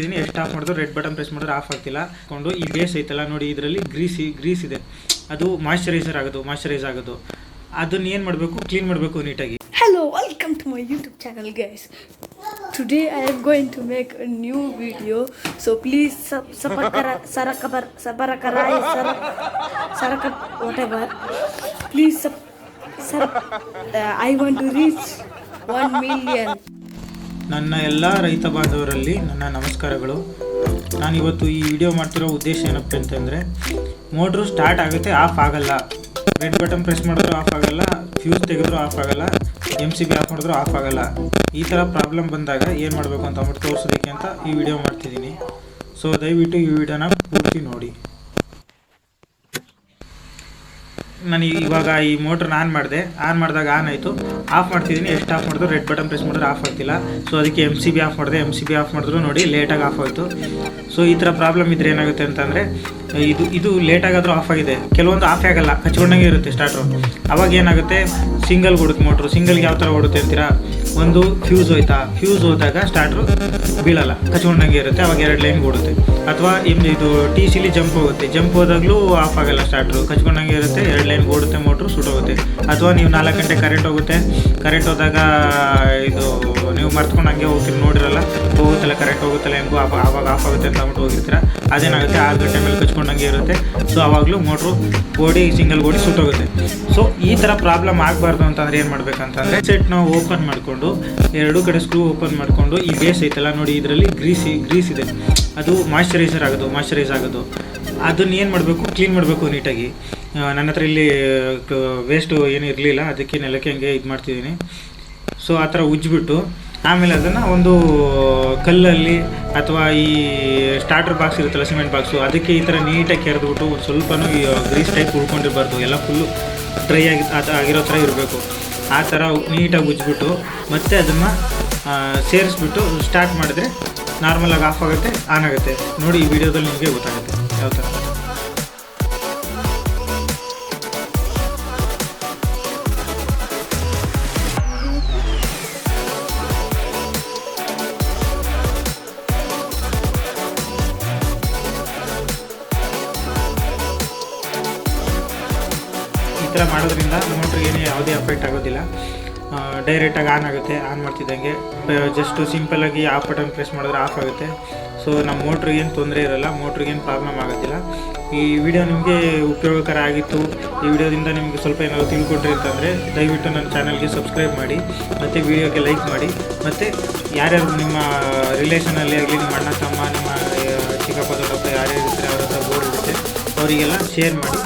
ಇದೀನಿ ಎಷ್ಟು ಆಫ್ ಮಾಡಿದ್ರು ರೆಡ್ ಬಟನ್ ಪ್ರೆಸ್ ಮಾಡಿದ್ರೆ ಆಫ್ ಆಗ್ತಿಲ್ಲ ಕೊಂಡು ಈ ಬೇಸ್ ಐತಲ್ಲ ನೋಡಿ, ಇದರಲ್ಲಿ ಗ್ರೀಸಿ ಗ್ರೀಸ್ ಇದೆ. ಅದು ಮಾಯಶ್ಚರೈಸರ್ ಆಗೋದು ಮಾಯಶ್ಚರೈಸ್ ಆಗೋದು. ಅದನ್ನ ಏನು ಮಾಡಬೇಕು? ಕ್ಲೀನ್ ಮಾಡಬೇಕು ನೀಟಾಗಿ. Hello welcome to my YouTube channel guys today I am going to make a new video so please ಸಪರ್ಕರ ಸರಕಬರ್ ಸಪರಕರ ಸರಕ whatever please sir I want to reach one million ನನ್ನ ಎಲ್ಲ ರೈತ ಬಾಂಧವರಲ್ಲಿ ನನ್ನ ನಮಸ್ಕಾರಗಳು. ನಾನು ಇವತ್ತು ಈ ವಿಡಿಯೋ ಮಾಡ್ತಿರೋ ಉದ್ದೇಶ ಏನಪ್ಪ ಅಂತಂದರೆ, ಮೋಟ್ರು ಸ್ಟಾರ್ಟ್ ಆಗುತ್ತೆ, ಆಫ್ ಆಗಲ್ಲ. ರೆಡ್ ಬಟನ್ ಪ್ರೆಸ್ ಮಾಡಿದ್ರು ಆಫ್ ಆಗಲ್ಲ ಫ್ಯೂಸ್ ತೆಗೆದ್ರು ಆಫ್ ಆಗಲ್ಲ ಎಂ ಸಿ ಬಿ ಆಫ್ ಮಾಡಿದ್ರು ಆಫ್ ಆಗಲ್ಲ. ಈ ಥರ ಪ್ರಾಬ್ಲಮ್ ಬಂದಾಗ ಏನು ಮಾಡಬೇಕು ಅಂತ ಅಂದ್ಬಿಟ್ಟು ತೋರಿಸೋದಕ್ಕೆ ಅಂತ ಈ ವಿಡಿಯೋ ಮಾಡ್ತಿದ್ದೀನಿ. ಸೊ ದಯವಿಟ್ಟು ಈ ವಿಡಿಯೋನ ಪೂರ್ತಿ ನೋಡಿ. ನಾನು ಇವಾಗ ಈ ಮೋಟ್ರನ್ನ ಆನ್ ಮಾಡಿದೆ. ಆನ್ ಮಾಡಿದಾಗ ಆನ್ ಆಯಿತು. ಆಫ್ ಮಾಡ್ತಿದ್ದೀನಿ. ಎಷ್ಟು ಆಫ್ ಮಾಡಿದ್ರು ರೆಡ್ ಬಟನ್ ಪ್ರೆಸ್ ಮಾಡಿದ್ರೆ ಆಫ್ ಆಗ್ತಿಲ್ಲ. ಸೊ ಅದಕ್ಕೆ ಎಂ ಸಿ ಬಿ ಆಫ್ ಮಾಡಿದೆ. ಎಂ ಸಿ ಬಿ ಆಫ್ ಮಾಡಿದ್ರು ನೋಡಿ ಲೇಟಾಗಿ ಆಫ್ ಆಯಿತು. ಸೊ ಈ ಥರ ಪ್ರಾಬ್ಲಮ್ ಇದ್ರೆ ಏನಾಗುತ್ತೆ ಅಂತಂದರೆ, ಇದು ಇದು ಲೇಟಾಗಾದರೂ ಆಫ್ ಆಗಿದೆ. ಕೆಲವೊಂದು ಆಫ್ ಆಗಲ್ಲ. ಹಚ್ಕೊಂಡಂಗೆ ಇರುತ್ತೆ ಸ್ಟಾರ್ಟ್ರು ಅವಾಗ ಏನಾಗುತ್ತೆ? ಸಿಂಗಲ್ ಓಡುತ್ತೆ ಮೋಟ್ರು ಸಿಂಗಲ್ಗೆ ಯಾವ ಥರ ಓಡುತ್ತೆ ಅಂತೀರಾ? ಒಂದು ಫ್ಯೂಸ್ ಹೋಯ್ತಾ? ಫ್ಯೂಸ್ ಹೋದಾಗ ಸ್ಟಾರ್ಟ್ರು ಬೀಳಲ್ಲ. ಕಚ್ಕೊಂಡಂಗೆ ಇರುತ್ತೆ. ಅವಾಗ ಎರಡು ಲೈನ್ ಓಡುತ್ತೆ. ಅಥವಾ ಇದು ಟಿ ಸಿಲಿ ಜಂಪ್ ಹೋಗುತ್ತೆ. ಜಂಪ್ ಹೋದಾಗಲೂ ಆಫ್ ಆಗಲ್ಲ ಸ್ಟಾರ್ಟ್ರು ಕಚ್ಕೊಂಡಂಗೆ ಇರುತ್ತೆ, ಎರಡು ಲೈನ್ ಓಡುತ್ತೆ ಮೋಟ್ರು ಸುಟ್ಟೋಗುತ್ತೆ ಅಥವಾ ನೀವು ನಾಲ್ಕು ಗಂಟೆ ಕರೆಂಟ್ ಹೋಗುತ್ತೆ. ಕರೆಂಟ್ ಹೋದಾಗ, ಇದು, ನೀವು ಮರ್ತ್ಕೊಂಡು ಹಂಗೆ ಹೋಗ್ತೀರಿ, ನೋಡಿರಲ್ಲ. ಹೋಗುತ್ತಲ್ಲ ಕರೆಂಟ್ ಹೋಗುತ್ತಲ್ಲ, ಹೆಂಗೋ ಆವಾಗ ಆಫ್ ಆಗುತ್ತೆ ಅಂತ ಅಂದ್ಬಿಟ್ಟು ಹೋಗಿರ್ತೀರ. ಅದೇನಾಗುತ್ತೆ, ಆರು ಗಂಟೆ ಮೇಲೆ ಕಚ್ಕೊಂಡಂಗೆ ಇರುತ್ತೆ. ಸೊ ಆವಾಗಲೂ ಮೋಟ್ರು ಓಡಿ ಸಿಂಗಲ್ ಗೋಡಿ ಸುಟ್ಟೋಗುತ್ತೆ ಸೊ ಈ ಥರ ಪ್ರಾಬ್ಲಮ್ ಆಗಬಾರ್ದು ಅಂತಂದ್ರೆ ಏನು ಮಾಡ್ಬೇಕಂತಂದರೆ ಸೆಟ್ ನಾವು ಓಪನ್ ಮಾಡಿಕೊಂಡು, ಎರಡೂ ಕಡೆ ಸ್ಕ್ರೂ ಓಪನ್ ಮಾಡಿಕೊಂಡು, ಈ ಬೇಸ್ ಐತಲ್ಲ ನೋಡಿ, ಇದರಲ್ಲಿ ಗ್ರೀಸಿ ಗ್ರೀಸ್ ಇದೆ. ಅದು ಮಾಯಿಶ್ಚರೈಸರ್ ಆಗೋದು ಮಾಯಶ್ಚರೈಸ್ ಆಗೋದು. ಅದನ್ನ ಏನು ಮಾಡಬೇಕು? ಕ್ಲೀನ್ ಮಾಡಬೇಕು ನೀಟಾಗಿ. ನನ್ನ ಹತ್ರ ಇಲ್ಲಿ ವೇಸ್ಟು ಏನು ಇರಲಿಲ್ಲ, ಅದಕ್ಕೆ ನೆಲಕ್ಕೆ ಹಂಗೆ ಇದು ಮಾಡ್ತಿದ್ದೀನಿ. ಸೊ ಆ ಥರ ಉಜ್ಜಿಬಿಟ್ಟು, ಆಮೇಲೆ ಅದನ್ನು ಒಂದು ಕಲ್ಲಲ್ಲಿ ಅಥವಾ ಈ ಸ್ಟಾರ್ಟರ್ ಬಾಕ್ಸ್ ಇರುತ್ತಲ್ಲ ಸಿಮೆಂಟ್ ಬಾಕ್ಸು ಅದಕ್ಕೆ ಈ ಥರ ನೀಟಾಗಿ ಕೆರೆದ್ಬಿಟ್ಟು ಒಂದು ಸ್ವಲ್ಪನೂ ಗ್ರೀಸ್ ಟೈಪ್ ಉಳ್ಕೊಂಡಿರಬಾರ್ದು. ಎಲ್ಲ ಫುಲ್ಲು ಡ್ರೈ ಆಗಿ ಆಗಿರೋ ಥರ ಇರಬೇಕು. ಆ ಥರ ನೀಟಾಗಿ ಉಜ್ಜಿಬಿಟ್ಟು, ಮತ್ತೆ ಅದನ್ನು ಸೇರಿಸ್ಬಿಟ್ಟು ಸ್ಟಾರ್ಟ್ ಮಾಡಿದ್ರೆ ನಾರ್ಮಲಾಗಿ ಆಫ್ ಆಗುತ್ತೆ ಆನ್ ಆಗುತ್ತೆ. ನೋಡಿ ಈ ವಿಡಿಯೋದಲ್ಲಿ ನಿಮಗೆ ಗೊತ್ತಾಗುತ್ತೆ, ಯಾವ ಥರ. ಈ ಥರ ಮಾಡೋದ್ರಿಂದ ಮೋಟ್ರಿಗೆ ಏನೇ ಯಾವುದೇ ಎಫೆಕ್ಟ್ ಆಗೋದಿಲ್ಲ. ಡೈರೆಕ್ಟಾಗಿ ಆನ್ ಆಗುತ್ತೆ ಆನ್ ಮಾಡ್ತಿದ್ದಂಗೆ. ಜಸ್ಟು ಸಿಂಪಲ್ಲಾಗಿ ಆಫ್ ಬಟನ್ ಪ್ರೆಸ್ ಮಾಡಿದ್ರೆ ಆಫ್ ಆಗುತ್ತೆ. ಸೊ ನಮ್ಮ ಮೋಟ್ರಿಗೇನು ತೊಂದರೆ ಇರಲ್ಲ ಮೋಟ್ರಿಗೇನು ಪ್ರಾಬ್ಲಮ್ ಆಗೋದಿಲ್ಲ. ಈ ವಿಡಿಯೋ ನಿಮಗೆ ಉಪಯೋಗಕರ ಆಗಿತ್ತು, ಈ ವಿಡಿಯೋದಿಂದ ನಿಮಗೆ ಸ್ವಲ್ಪ ಏನಾದರೂ ತಿಳ್ಕೊಂಡ್ರಿ ಅಂತಂದರೆ, ದಯವಿಟ್ಟು ನನ್ನ ಚಾನಲ್ಗೆ ಸಬ್ಸ್ಕ್ರೈಬ್ ಮಾಡಿ, ಮತ್ತು ವಿಡಿಯೋಗೆ ಲೈಕ್ ಮಾಡಿ, ಮತ್ತು ಯಾರ್ಯಾರು ನಿಮ್ಮ ರಿಲೇಷನಲ್ಲಿ ಆಗಲಿ, ನಿಮ್ಮ ಅಣ್ಣ ತಮ್ಮ, ನಿಮ್ಮ ಚಿಕ್ಕಪ್ಪ, ದೊಡ್ಡಪ್ಪ ಯಾರ್ಯಾರು ಇರ್ತಾರೆ ಅವ್ರ ಬೋರ್ಡ್ ಇರುತ್ತೆ, ಅವರಿಗೆಲ್ಲ ಶೇರ್ ಮಾಡಿ.